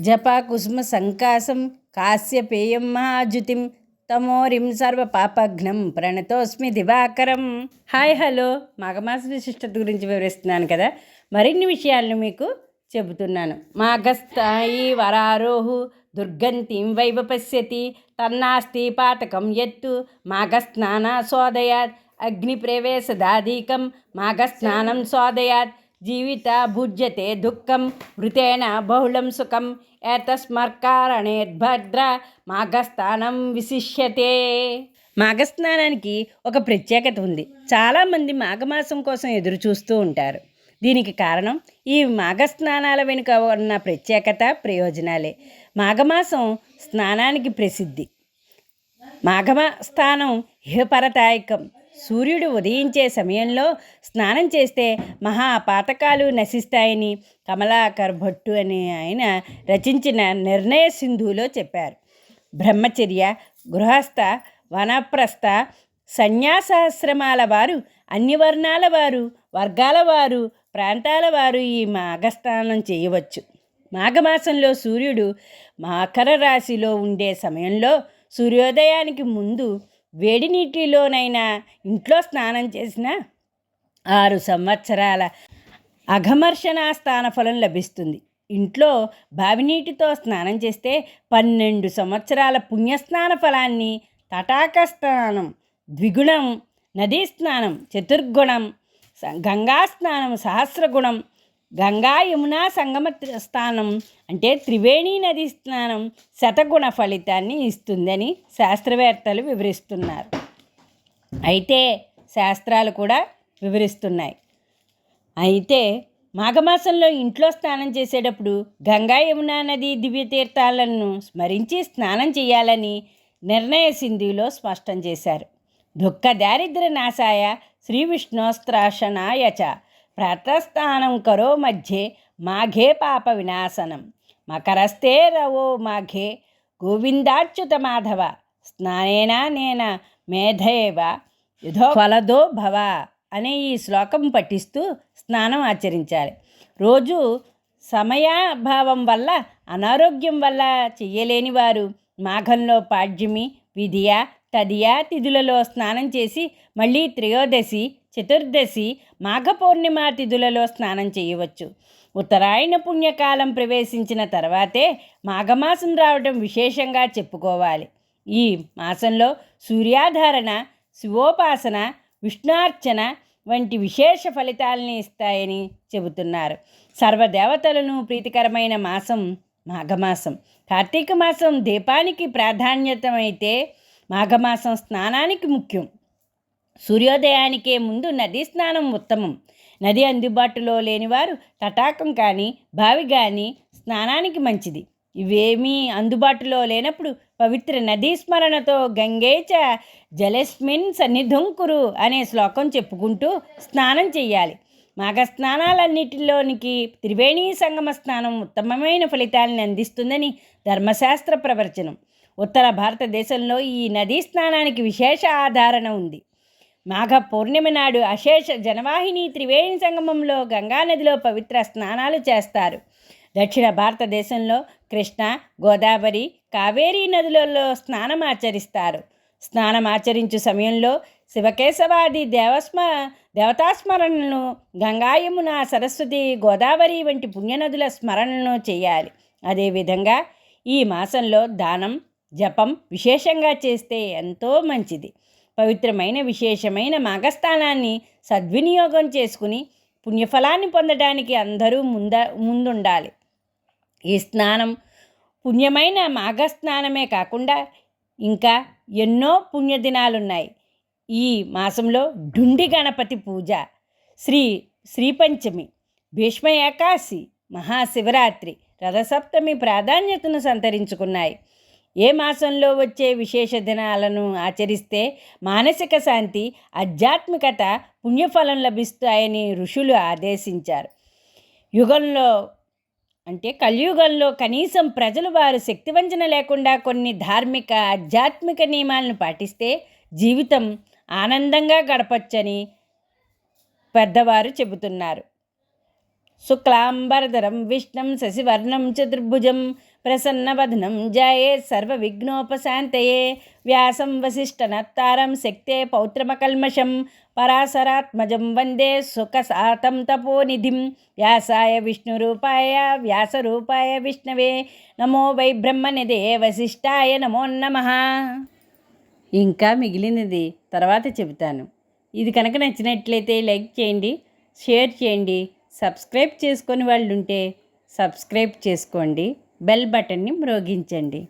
జపాకుసుమ సంకాసం కాశ్యపేయం మహాజుతిం తమోరిం సర్వపాపఘ్నం ప్రణతోస్మి Divakaram. Hi hello. మాఘమాస విశిష్టత గురించి వివరిస్తున్నాను కదా. మరిన్ని విషయాలను మీకు చెబుతున్నాను. మాఘస్థాయి వరారోహు దుర్గంతిం వైవ పశ్యతి తన్నాస్తి పాతకం ఎత్తు మాఘస్నాన సోదయాత్ అగ్నిప్రవేశదాదీకం మాఘస్నానం సోదయాత్ జీవిత భుజ్యతే దుఃఖం వృతేన బహుళం సుఖం ఏతస్మర్కారణేద్భద్ర మాఘస్థానం విశిష్యతే. మాఘస్నానానికి ఒక ప్రత్యేకత ఉంది. చాలామంది మాఘమాసం కోసం ఎదురు చూస్తూ ఉంటారు. దీనికి కారణం ఈ మాఘస్నానాల వెనుక ఉన్న ప్రత్యేకత ప్రయోజనాలే. మాఘమాసం స్నానానికి ప్రసిద్ధి. మాఘమ స్థానం ఇహపరతాయకం సూర్యుడు ఉదయించే సమయంలో స్నానం చేస్తే మహాపాతకాలు నశిస్తాయని కమలాకర్ భట్టు అని ఆయన రచించిన నిర్ణయ సింధులో చెప్పారు. బ్రహ్మచర్య గృహస్థ వనప్రస్థ సన్యాసాశ్రమాల వారు అన్ని వర్ణాల వారు వర్గాల వారు ప్రాంతాల వారు ఈ మాఘస్నానం చేయవచ్చు. మాఘమాసంలో సూర్యుడు మకర రాశిలో ఉండే సమయంలో సూర్యోదయానికి ముందు వేడి నీటిలోనైనా ఇంట్లో స్నానం చేసిన ఆరు సంవత్సరాల అఘమర్షణ స్థాన ఫలం లభిస్తుంది. ఇంట్లో బావినీటితో స్నానం చేస్తే పన్నెండు సంవత్సరాల పుణ్యస్నాన ఫలాన్ని తటాక స్నానం ద్విగుణం నదీ స్నానం చతుర్గుణం గంగా స్నానం సహస్రగుణం గంగా యమునా సంగమ స్థానం అంటే త్రివేణి నది స్నానం శతగుణ ఫలితాన్ని ఇస్తుందని శాస్త్రవేత్తలు వివరిస్తున్నారు. అయితే శాస్త్రాలు కూడా వివరిస్తున్నాయి. అయితే మాఘమాసంలో ఇంట్లో స్నానం చేసేటప్పుడు గంగా యమునా నది దివ్యతీర్థాలను స్మరించి స్నానం చేయాలని నిర్ణయ సింధులో స్పష్టం చేశారు. దుఃఖ దారిద్ర నాశాయ శ్రీ విష్ణోస్త్రాశనాయచ ప్రాతస్థానం కరో మధ్యే మాఘే పాప వినాశనం. మకరస్తే రవో మాఘే. గోవిందాచ్యుత మాధవ. స్నానేనా నేన మేధయేవ. యుధో ఫలదో భవ అనే ఈ శ్లోకం పఠిస్తూ స్నానం ఆచరించాలి. రోజు సమయాభావం వల్ల అనారోగ్యం వల్ల చెయ్యలేని వారు మాఘంలో పాడ్యమి విధియ తదియా తిథులలో స్నానం చేసి మళ్ళీ త్రయోదశి చతుర్దశి మాఘ పౌర్ణిమ తిథులలో స్నానం చేయవచ్చు. ఉత్తరాయణ పుణ్యకాలం ప్రవేశించిన తర్వాతే మాఘమాసం రావడం విశేషంగా చెప్పుకోవాలి. ఈ మాసంలో సూర్యాధారణ శివోపాసన విష్ణార్చన వంటి విశేష ఫలితాలని ఇస్తాయని చెబుతున్నారు. సర్వదేవతలను ప్రీతికరమైన మాసం మాఘమాసం. కార్తీక మాసం దీపానికి ప్రాధాన్యతమైతే మాఘమాసం స్నానానికి ముఖ్యం. సూర్యోదయానికే ముందు నదీ స్నానం ఉత్తమం. నది అందుబాటులో లేనివారు తటాకం కానీ బావి కానీ స్నానానికి మంచిది. ఇవేమీ అందుబాటులో లేనప్పుడు పవిత్ర నదీ స్మరణతో గంగేచ జలస్మిన్ సన్నిధుంకురు అనే శ్లోకం చెప్పుకుంటూ స్నానం చేయాలి మాఘ స్నానాలన్నిటిలోనికి త్రివేణీ సంగమ స్నానం ఉత్తమమైన ఫలితాలను అందిస్తుందని ధర్మశాస్త్ర ప్రవచనం. ఉత్తర భారతదేశంలో ఈ నదీ స్నానానికి విశేష ఆధారణ ఉంది. మాఘ పౌర్ణిమ నాడు అశేష జనవాహిని త్రివేణి సంగమంలో గంగానదిలో పవిత్ర స్నానాలు చేస్తారు. దక్షిణ భారతదేశంలో కృష్ణ గోదావరి కావేరీ నదులలో స్నానం ఆచరిస్తారు. స్నానం ఆచరించు సమయంలో శివకేశవాది దేవస్మ దేవతాస్మరణను గంగాయమున సరస్వతి గోదావరి వంటి పుణ్యనదుల స్మరణను చేయాలి. అదేవిధంగా ఈ మాసంలో దానం జపం విశేషంగా చేస్తే ఎంతో మంచిది. పవిత్రమైన విశేషమైన మాఘస్థానాన్ని సద్వినియోగం చేసుకుని పుణ్యఫలాన్ని పొందడానికి అందరూ ముంద ముందుండాలి. ఈ స్నానం పుణ్యమైన మాఘస్నానమే కాకుండా ఇంకా ఎన్నో పుణ్యదినాలున్నాయి. ఈ మాసంలో ఢుండి గణపతి పూజ శ్రీ శ్రీపంచమి భీష్మ ఏకాశి మహాశివరాత్రి రథసప్తమి ప్రాధాన్యతను సంతరించుకున్నాయి. ఏ మాసంలో వచ్చే విశేష దినాలను ఆచరిస్తే మానసిక శాంతి ఆధ్యాత్మికత పుణ్యఫలం లభిస్తాయని ఋషులు ఆదేశించారు. యుగంలో అంటే కలియుగంలో కనీసం ప్రజలు వారు శక్తివంచన లేకుండా కొన్ని ధార్మిక ఆధ్యాత్మిక నియమాలను పాటిస్తే జీవితం ఆనందంగా గడపచ్చని పెద్దవారు చెబుతున్నారు. శుక్లాంబరధరం విష్ణం శశివర్ణం చతుర్భుజం ప్రసన్నవదనం జాయే సర్వవిఘ్నోపశాంతయే వ్యాసం వసిష్ఠనత్తారం శక్తే పౌత్రమకల్మషం పరాశరాత్మజం వందే సుఖసాతం తపోనిధిం వ్యాసాయ విష్ణురూపాయ వ్యాసరూపాయ విష్ణవే నమో వై బ్రహ్మనిదే వశిష్ఠాయ నమో నమ ఇంకా మిగిలినది తర్వాత చెబుతాను. ఇది కనుక నచ్చినట్లయితే లైక్ చేయండి షేర్ చేయండి సబ్స్క్రైబ్ చేసుకొని వాళ్ళు ఉంటే సబ్స్క్రైబ్ చేసుకోండి. బెల్ బటన్ని మ్రోగించండి.